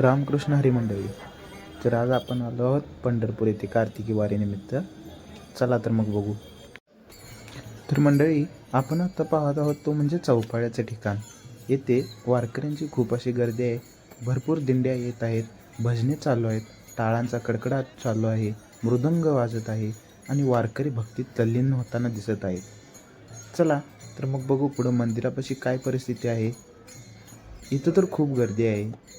रामकृष्ण हरिमंडळी. तर आज आपण आलो आहोत पंढरपूर येथे कार्तिकी वारीनिमित्त चला तर मग बघू. तर मंडळी आपण आता पाहत आहोत तो म्हणजे चौपाळ्याचं ठिकाण. येथे वारकऱ्यांची खूप अशी गर्दी आहे. भरपूर दिंड्या येत आहेत. भजने चालू आहेत. टाळांचा कडकडाट चालू आहे. मृदंग वाजत आहे आणि वारकरी भक्तीत तल्लीन होताना दिसत आहेत. चला तर मग बघू पुढं मंदिरापाशी काय परिस्थिती आहे. इथं तर खूप गर्दी आहे.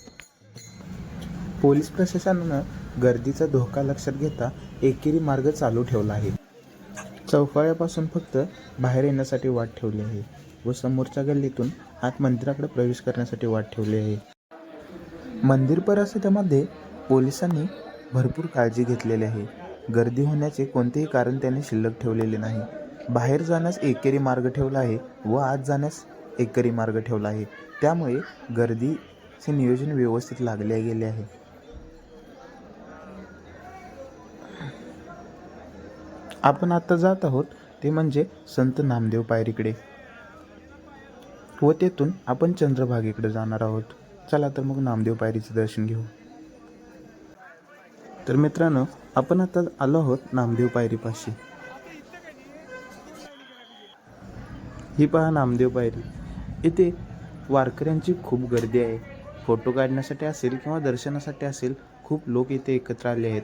पोलीस प्रशासनानं गर्दीचा धोका लक्षात घेता एकेरी मार्ग चालू ठेवला आहे. चौफाळ्यापासून फक्त बाहेर येण्यासाठी वाट ठेवली आहे व समोरच्या गल्लीतून आत मंदिराकडे प्रवेश करण्यासाठी वाट ठेवली आहे. मंदिर परिसरामध्ये पोलिसांनी भरपूर काळजी घेतलेली आहे. गर्दी होण्याचे कोणतेही कारण त्यांनी शिल्लक ठेवलेले नाही. बाहेर जाण्यास एकेरी मार्ग ठेवला आहे व आत जाण्यास एकेरी मार्ग ठेवला आहे. त्यामुळे गर्दीचे नियोजन व्यवस्थित लागले गेले आहे. आपण आता जात आहोत ते म्हणजे संत नामदेव पायरीकडे. व तेथून आपण चंद्रभागेकडे जाणार आहोत. चला तर मग नामदेव पायरीचं दर्शन घेऊ. तर मित्रांनो आपण आता आलो आहोत नामदेव पायरीपाशी. ही पहा नामदेव पायरी. इथे वारकऱ्यांची खूप गर्दी आहे. फोटो काढण्यासाठी असेल किंवा दर्शनासाठी असेल खूप लोक इथे एकत्र आले आहेत.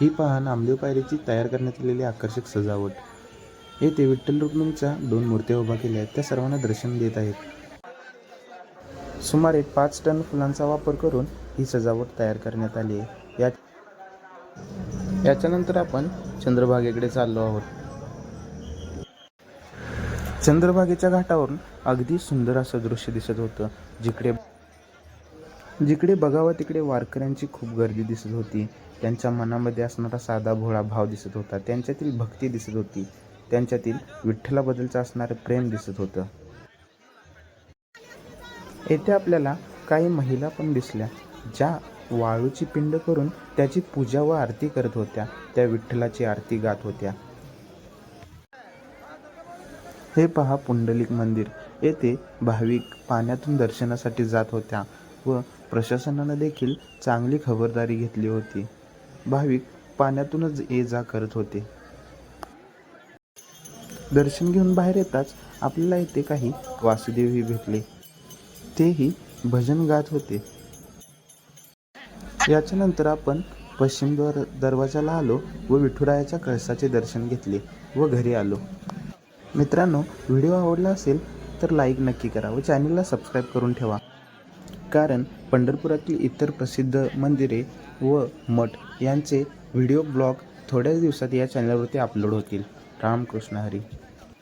ही पहा नामदेव पायरीची तयार करण्यात आलेली आकर्षक सजावट. येथे विठ्ठल रुक्मिणीच्या दोन मूर्त्या उभा केल्या आहेत. त्या सर्वांना दर्शन देत आहेत. सुमारे पाच टन फुलांचा वापर करून ही सजावट तयार करण्यात आली आहे. या याच्यानंतर आपण चंद्रभागेकडे चाललो आहोत. चंद्रभागेच्या घाटावरून अगदी सुंदर असं दृश्य दिसत होतं. जिकडे जिकडे बघावं तिकडे वारकऱ्यांची खूप गर्दी दिसत होती. त्यांच्या मनामध्ये असणारा साधा भोळा भाव दिसत होता. त्यांच्यातील भक्ती दिसत होती. त्यांच्यातील विठ्ठलाबद्दलचं असणारं प्रेम दिसत होतं. येथे आपल्याला काही महिला पण दिसल्या ज्या वाळूची पिंड करून त्याची पूजा व आरती करत होत्या. त्या विठ्ठलाची आरती गात होत्या. हे पहा पुंडलिक मंदिर. येथे भाविक पाण्यातून दर्शनासाठी जात होत्या व प्रशासनानं देखील चांगली खबरदारी घेतली होती. भाविक पाण्यातूनच ये जा करत होते. दर्शन घेऊन बाहेर येताच आपल्याला इथे काही वासुदेवही भेटले. तेही भजन गात होते. याच्यानंतर आपण पश्चिम द्वार दरवाजाला आलो व विठुरायाच्या कळसाचे दर्शन घेतले व घरी आलो. मित्रांनो व्हिडिओ आवडला असेल तर लाईक नक्की करा व चॅनलला सबस्क्राईब करून ठेवा. कारण पंढरपुरातील इतर प्रसिद्ध मंदिरे व मठ यांचे व्हिडिओ ब्लॉग थोड्याच दिवसात या चॅनलवरती अपलोड होतील. रामकृष्ण हरी.